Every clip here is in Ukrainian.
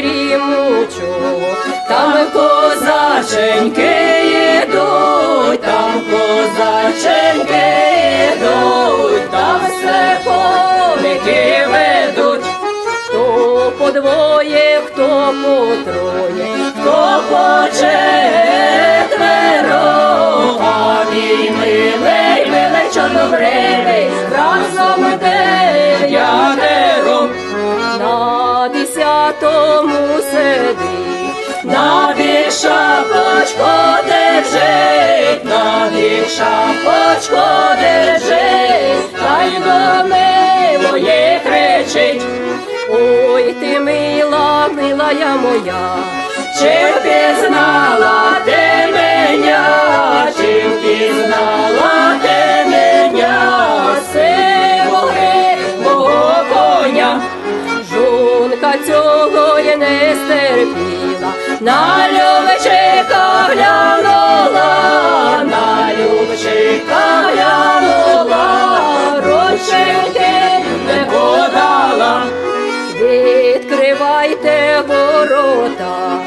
дрімучого, там козаченьки йдуть, там козаченьки йдуть, там все коники ведуть. Хто по двоє, хто по троє, хто по четверо, а мій милий, милий чорнобривий, разом дев'ятеро. На сиди, на віша шапочку держить, на віша шапочку держить, та й до милої кричить. Ой, ти мила, милая моя, чи впізнала ти Цього я не стерпіла, на любичика глянула, на Любчика глянула, рученьки не подала. Відкривайте ворота,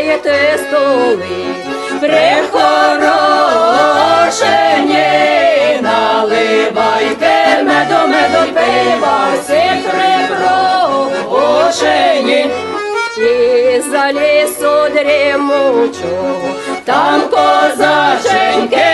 накриваєте столи, прихорошені, наливайте меду, меду пива, всіх припрошені. І за лісу дрімучу, там козаченьки